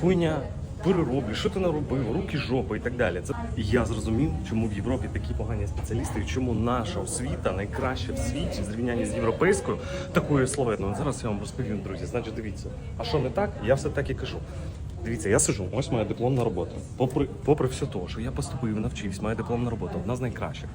хуйня. Перероблю, що ти наробив, руки жопи і так далі. Це я зрозумів, чому в Європі такі погані спеціалісти, і чому наша освіта найкраща в світі зрівнянні з європейською, такою славетною. Зараз я вам розповім, друзі. Значить, дивіться, а що не так? Я все так і кажу. Дивіться, я сижу, ось моя дипломна робота. Попри, попри все те, що я поступив, навчився, моя дипломна робота, одна з найкращих.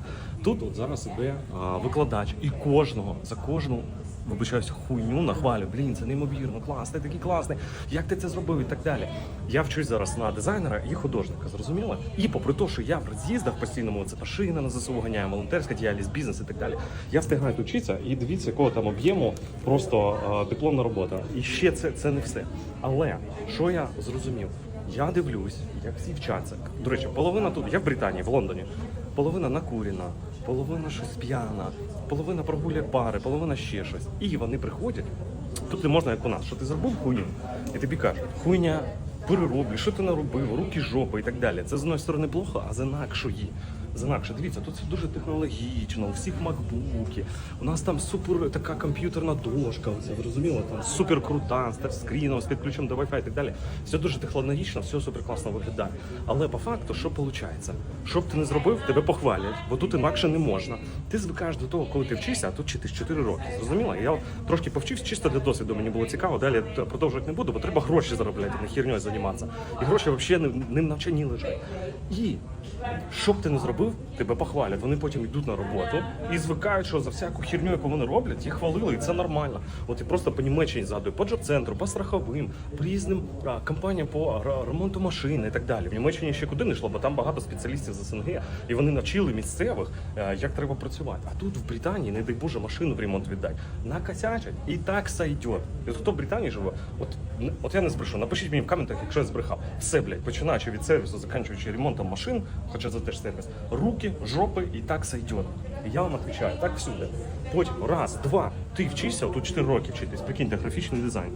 Тут от зараз іде а, викладач, і кожного за кожну. Вибачаюся, хуйню нахвалю. Блін, це неймовірно, клас, ти такий класний. Як ти це зробив і так далі. Я вчусь зараз на дизайнера і художника, зрозуміло? І попри те, що я в роз'їздах постійному це машина на ЗСУ ганяє, волонтерська діяльність, бізнес і так далі. Я встигаю вчитися і дивіться, якого там об'єму просто а, дипломна робота. І ще це, це не все. Але що я зрозумів? Я дивлюсь, як всі вчаться. До речі, половина тут, я в Британії, в Лондоні. Половина накурена, половина щось п'яна, половина прогуляє пари, половина ще щось. І вони приходять. Тут не можна, як у нас, що ти зробив хуйню, і тобі кажуть, хуйня, перероблю, що ти наробив, руки жопи і так далі. Це з одної сторони плохо, а з інакшої. З інакше, дивіться, тут все дуже технологічно, у всіх макбуки. У нас там супер така комп'ютерна дошка, оце, зрозуміло, там супер крута, з тачскріном, з підключенням до Wi-Fi і так далі. Все дуже технологічно, все супер класно виглядає. Але по факту, що виходить? Що б ти не зробив, тебе похвалять, бо тут інакше не можна. Ти звикаєш до того, коли ти вчишся, а тут вчитись 4 роки. Зрозуміло? Я трошки повчився, чисто для досвіду мені було цікаво. Далі продовжувати не буду, бо треба гроші заробляти, не херньою займатися. І гроші взагалі не в лежать. І що б ти не зробив, тебе похвалять. Вони потім йдуть на роботу і звикають, що за всяку херню, яку вони роблять, їх хвалили, і це нормально. От і просто по Німеччині згадую, по джоб-центру, по страховим, по різним а, компаніям по ремонту машин і так далі. В Німеччині ще куди не йшло, бо там багато спеціалістів з СНГ, і вони навчили місцевих, е, як треба працювати. А тут в Британії, не дай Боже, машину в ремонт віддай. Накосячать і так сойдет. І хто в Британії живе, от, от я не збрешу. Напишіть мені в коментах, якщо я збрехав. Все, блядь, починаючи від сервісу, закінчуючи ремонтом машин, хоча це теж сервіс, руки, жопи і так сойдет. І я вам відповідаю, так всюди. Потім раз, два, ти вчишся, тут 4 роки вчитись, прикиньте, графічний дизайн.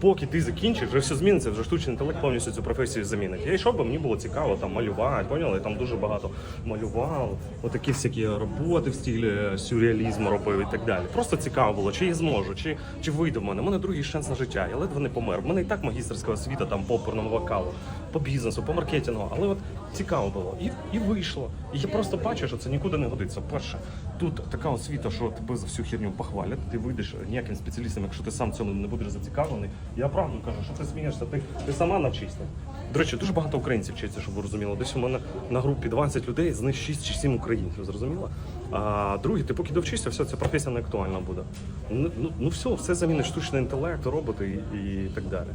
Поки ти закінчиш, вже все зміниться, вже штучний інтелект повністю цю професію замінить. Я йшов, бо мені було цікаво там малювати, поняли? Я там дуже багато малював, отакі всякі роботи в стилі сюрреалізму робив і так далі. Просто цікаво було, чи я зможу, чи, чи вийде в мене. У мене другий шанс на життя. Я ледве не помер. У мене і так магістерська освіта там по оперному вокалу, по бізнесу, по маркетингу. Але от цікаво було. І, і вийшло. І я просто бачу, що це нікуди не годиться. Перше, тут така освіта, що тебе за всю херню похвалять. Ти вийдеш ніяким спеціалістом, якщо ти сам цьому не будеш зацікавлений. Я правду кажу, що ти смієшся, ти, ти сама навчишся. До речі, дуже багато українців вчиться, щоб ви розуміли. Десь у мене на групі 20 людей, з них 6 чи 7 українців, зрозуміло? А другі, ти поки довчишся, все, ця професія не актуальна буде. Ну, ну, ну все, все замінить штучний інтелект, роботи і, і так далі.